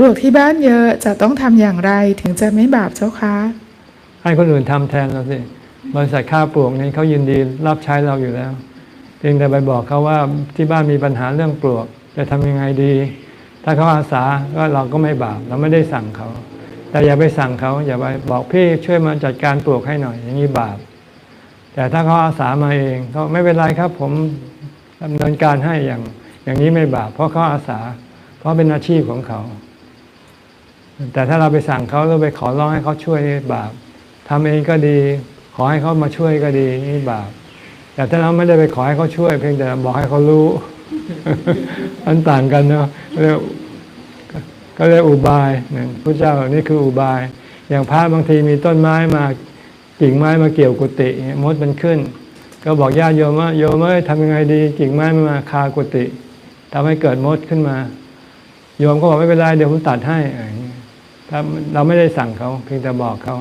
ปลูกที่บ้านเยอะจะต้องทำอย่างไรถึงจะไม่บาปเจ้าคะให้คนอื่นทำแทนเราสิบริษัทค่าปลูกนี้เขายินดีรับใช้เราอยู่แล้วเพียงแต่ไปบอกเขาว่าที่บ้านมีปัญหาเรื่องปลวกจะทำยังไงดี ถ้าเขาอาสาก็เราก็ไม่บาปเราไม่ได้สั่งเขา แต่อย่าไปสั่งเขาอย่าไปบอกพี่ช่วยมาจัดการปลวกให้หน่อย อย่างนี้บาป แต่ถ้าเขาอาสามาเองเขาไม่เป็นไรครับผมดำเนินการให้อย่างอย่างนี้ไม่บาปเพราะเขาอาสา เพราะเป็นอาชีพของเขา แต่ถ้าเราไปสั่งเขาหรือไปขอร้องให้เขาช่วยนี่บาปทำเองก็ดี ขอให้เขามาช่วยก็ดีนี่บาปแต่ถ้าเราไม่ได้ไปขอให้เขาช่วย เพียงแต่บอกให้เขารู้มันต่างกันเนาะเรียกก็เรียกอุบายพระเจ้านี่คืออุบาย อย่างพระบางทีมีต้นไม้มากิ่งไม้มาเกี่ยวกุฏิมดมันขึ้น ก็บอกญาติโยมว่าโยมเอ้ยทำยังไงดีกิ่งไม้มันมาคากุฏิทำให้เกิดมดขึ้นมา โยมก็บอกไม่เป็นไรเดี๋ยวผมตัดให้ ถ้าเราไม่ได้สั่งเขาเพียงแต่บอกเขา